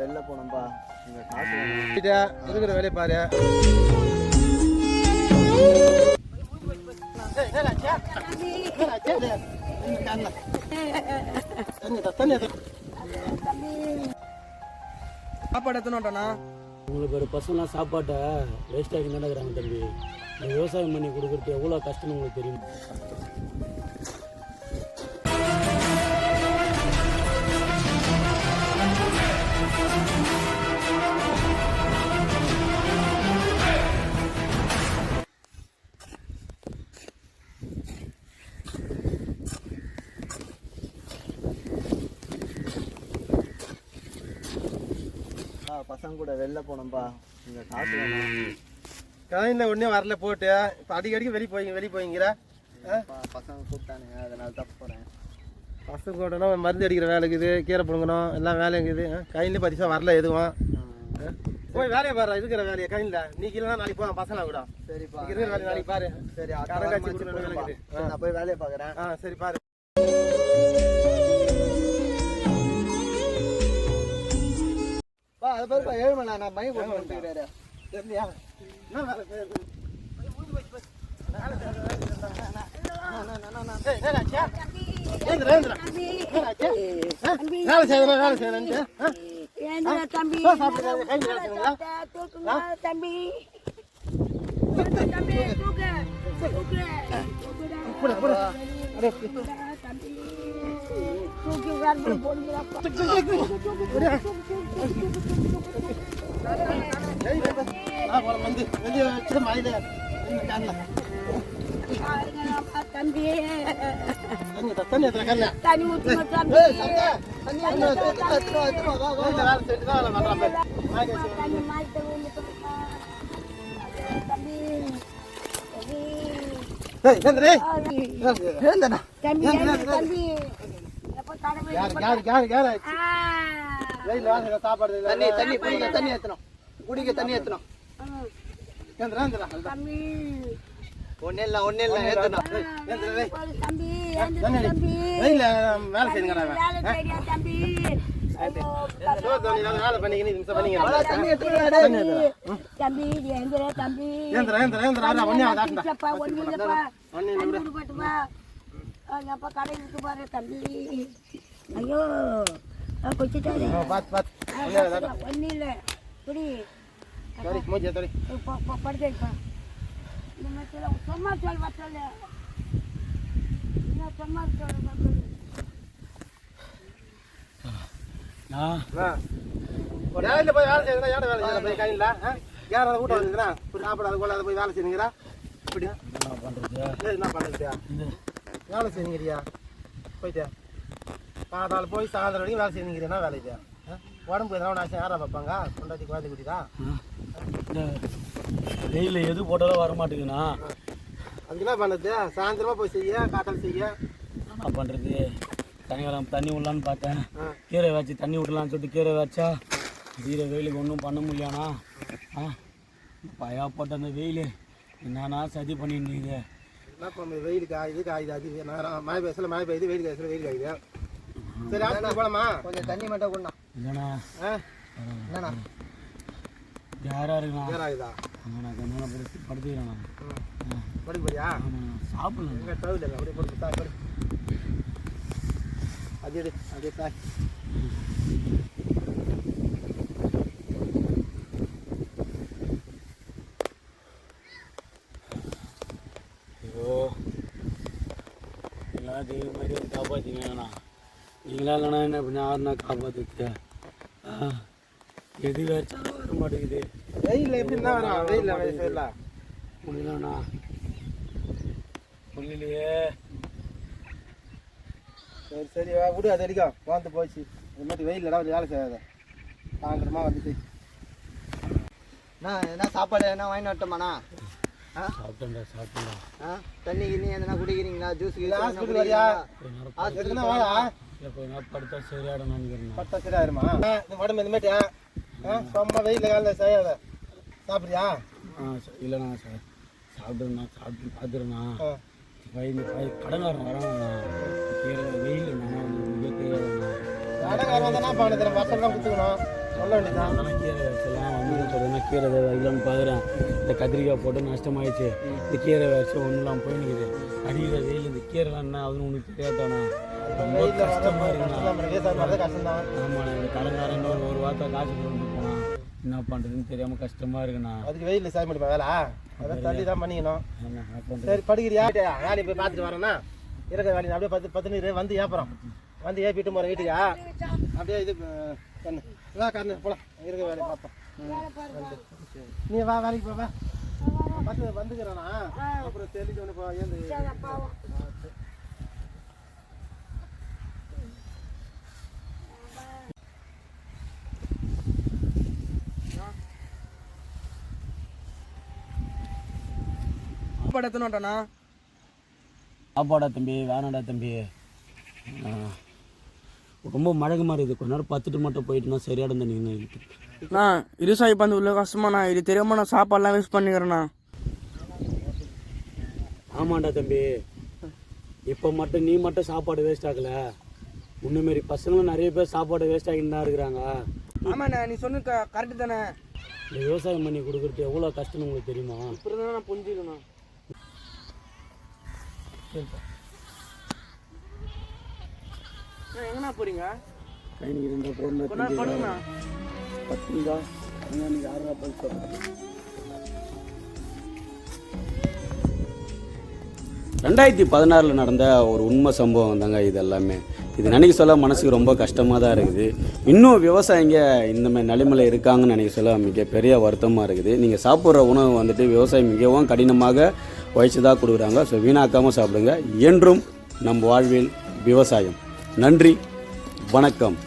வெளில போனோம்பா. இங்க காசு இருக்கிற வேலையை பாரு. சாப்பாடு எத்தனை உங்களுக்கு ஒரு பசங்களாம் சாப்பாட்டை வேஸ்ட் ஆகி நடக்கிறாங்க தம்பி. விவசாயம் பண்ணி கொடுக்குறது எவ்வளோ கஷ்டம்னு உங்களுக்கு தெரியும். பசங்க கூட வெளில போனோம்பா. இங்க காசு வேணும். கலையில் ஒன்றே வரல போட்டு? இப்போ அடிக்கடிக்கு வெளியே போய் வெளியே போய்ங்கிற? பசங்க கூப்பிட்டானுங்க அதனால தான் போறேன். பசங்க கூடனா மருந்து அடிக்கிற வேலை இருக்குது கீரை பிடுங்கணும் எல்லாம் வேலை இருக்குது. கையில பரிசா வரல எதுவும்? போய் வேலையை பாரு இருக்கிற வேலையை கையில். நீ இல்லைனா நாளைக்கு போவேன் பசங்க கூட. சரிப்பா. இருக்கிற வேலையை நாளைக்கு பாரு. சரி, நான் போய் வேலையை பார்க்குறேன். ஆ சரி பாரு. பா அது பாருப்பா நான் கொண்டு என்ன வேலை? வேலை வேலை தம்பி தம்பி தூக்கி வரது போடுங்கடா ஏய், தண்ணி எத்தனை, தம்பி தம்பி தம்பி ஏய், ஏந்திரா, ஏய். சாப்பாடு. தண்ணி தண்ணி குடிக்க தண்ணி ஏத்தணும். குடிக்க தண்ணி ஏத்தணும். ம். ஏந்திரா, ஏந்திரா. தம்பி. ஒன்னே இல்ல ஒன்னே இல்ல. தம்பி வெயில்ல வேலை செய்யுங்கடா தம்பி. ஐயோ, கொச்சிட்டாரு ஆட்டுடா. ஒன்றும் இல்லை குடி சரி, மூஞ்சியை தொடி. படுத்து சும்மா சொல் என்ன சும்மா சொல் வேலையில போய் வேலை செய்யற போய் கையில, ஆ? யார் அதை வீட்டை வந்துக்கிறா? இப்படி சாப்பிடாத போல அதை போய் வேலை செய்யுங்கடா? இப்படி. என்ன பண்ணுறது என்ன பண்ணுறதுயா? வேலை செய்யுங்கறியா? காத்தால போய் சாயந்தரம் வரைக்கும் வேலை செய்யுங்கறியா? என்ன வேலை இது? உடம்பு எதனா ஒண்ணு ஆச்சுன்னா யாரா பார்ப்பாங்க? பொண்டாட்டி, குழந்தை குட்டிதா? இந்த வெயில் எது போட்டாலும் வர மாட்டேங்குண்ணா அதுக்கு என்ன பண்ணுறது? சாயந்தரமா போய் செய்ய, காத்தால செய்ய. என்ன பண்ணுறது சாயங்காலம் தண்ணி விடலான்னு பார்த்தேன். கீரை வச்சு தண்ணி விடலான்னு சொல்லிட்டு கீரை வச்சா வீர வெயிலுக்கு ஒன்றும் பண்ண முடியலண்ணா ஆ பயா போட்ட அந்த வெயில் என்னன்னா சதி பண்ணிட்டு என்ன பண்ணுறது? வெயில் காயுது, காயுது, அது நேரம் மழை பெய்யல, மழை பெய்யுது, வெயில் காய்ச்சல, வெயில் காயுது. சரி ஹாஸ்பிட்டல் போலாமா? கொஞ்சம் தண்ணி மட்டும் கொண்டா ஆ? என்னண்ணா யாரா இருக்குண்ணா நேரம் ஆகுதா ஆமாண்ணா கண்ணால படுத்து படுத்துக்கிறேண்ணா. ம். படிக்க போறியா? ஆமாண்ணா சாப்பிடலாம். எங்க இல்லை அப்படியே போட்டு தாய் படு. அது எடு அப்படியே தாய் ஐயோ. எல்லாம் தெய்வம் மாதிரி வந்து காப்பாற்றிங்கண்ணா நீங்களா இல்லைண்ணா என்ன பண்ண யாருண்ணா காப்பாற்றுது ஆ எது வச்சாலும் வர மாட்டேங்குது. வெயில் எப்படி இருந்தா வரும்? வெயில் வெயில் செய்யலாம் முடியலண்ணா முடியலையே சரி சரி வா, விடு அது அடிக்கும் வந்து போச்சு. இது மாதிரி வெயில் இடம் வேலை செய்யாத. சாயந்தரமா வந்து செய் அண்ணா என்ன சாப்பாடு என்ன வாங்கிட்டு வரட்டுமாண்ணா? ஆ? சாப்பிட்டேன்டா சாப்பிட்டேன்டா. ஆ? தண்ணி கிண்ணி எதனா குடிக்கிறீங்களா? ஜூஸ் ஹாஸ்பிட்டல் வரியா? வாயா? படுத்தா சரியாடும் நினைக்கிறேன் பத்தா சரி ஆயிருமா இந்த உடம்பு இந்த ஆ சும்மா வெயில் காலையில் செய்யாத சாப்பிட்றியா? ஆ இல்லைண்ணா சார் சாப்பிடுறேண்ணா சாப்பிட்டு பார்த்துருண்ணா பய கடங்காரன் கீழே வெயில் நான் தெரியாதுண்ணா கடைக்காரன் வந்தா என்ன பண்ண தெரியும் வருஷம் தான் குத்துக்கணும் சொல்ல வேண்டியதான் கீரை வச்சலாம் வந்து பார்த்தீங்கன்னா கீரை வைக்கலாம்னு பார்க்குறேன். இந்த கத்திரிக்காய் போட்டு நஷ்டமாயிடுச்சு. இந்த கீரை வச்சு ஒன்றுலாம் போய் நிற்குது அடிக்கிற வெயில் இந்த கீரைலாம் என்ன ஆகுதுன்னு உனக்கு தெரியாதானா ரொம்ப கஷ்டமாக இருக்குண்ணா. ஆமாண்ணா இந்த கடங்காரன் இன்னொரு ஒரு வாரத்தை காசு கொண்டு போனான். என்ன பண்ணுறதுன்னு தெரியாமல் கஷ்டமாக இருக்குண்ணா. அதுக்கு வெயில்ல செய்ய முடியுமா வேலை? அதான் தள்ளி தான் பண்ணிக்கணும். சரி படிக்கிறியா? வேலையை போய் பார்த்துட்டு வரேன்னா. இருக்கிற வேலையை அப்படியே பத்து பத்து நீர் வந்து ஏப்புறோம். வந்து ஏப்பிட்டு போகிற வீட்டுக்கா அப்படியே இது கண்ணு வா கண்ணு போலாம். இருக்கிற வேலையை பார்ப்போம். நீ வா வேலைக்கு போ வா. வந்து வந்துக்கிறேண்ணா அப்புறம் தெளிஞ்சு ஒன்று போ பாவம். சாப்பாடு எத்தனை வந்துட்டோண்ணா சாப்பாடா தம்பி வேணாடா தம்பி. ரொம்ப மழகமாக இருக்குது கொஞ்ச நேரம் பத்துட்டு மட்டும் போயிட்டுனா சரியாட தண்ணி அண்ணா இருசாயி பந்து உள்ள கஷ்டமாண்ணா இது தெரியாம நான் சாப்பாடுலாம் வேஸ்ட் பண்ணிக்கிறேண்ணா. ஆமாண்டா தம்பி. இப்போ மட்டும் நீ மட்டும் சாப்பாடு வேஸ்ட் ஆகல முன்ன மாரி பசங்களும் நிறைய பேர் சாப்பாடு வேஸ்ட் ஆகிட்டு தான் இருக்கிறாங்க. ஆமாண்ணா நீ சொன்ன கரெக்டு தானே. இந்த விவசாயம் பண்ணி கொடுக்குறது எவ்வளோ கஷ்டம்னு உங்களுக்கு தெரியுமா? இப்படி தான் நான் புரிஞ்சுக்கணும். எங்கண்ணா போறீங்க? ட்ரைனிங் ரெண்டு போன நீங்கள் போய் ரெண்டாயிரத்தி பதினாறில் நடந்த ஒரு உண்மை சம்பவம் தாங்க இது எல்லாமே. இது நினைக்க சொல்ல மனசுக்கு ரொம்ப கஷ்டமாக தான் இருக்குது. இன்னும் விவசாயிங்க இந்த மாதிரி நிலைமையில் இருக்காங்கன்னு நினைக்க சொல்ல மிகப்பெரிய வருத்தமாக இருக்குது. நீங்கள் சாப்பிட்ற உணவு வந்துட்டு விவசாயம் மிகவும் கடினமாக உழைச்சி தான் கொடுக்குறாங்க. ஸோ வீணாக்காமல் சாப்பிடுங்க. என்றும் நம் வாழ்வில் விவசாயம். நன்றி. வணக்கம்.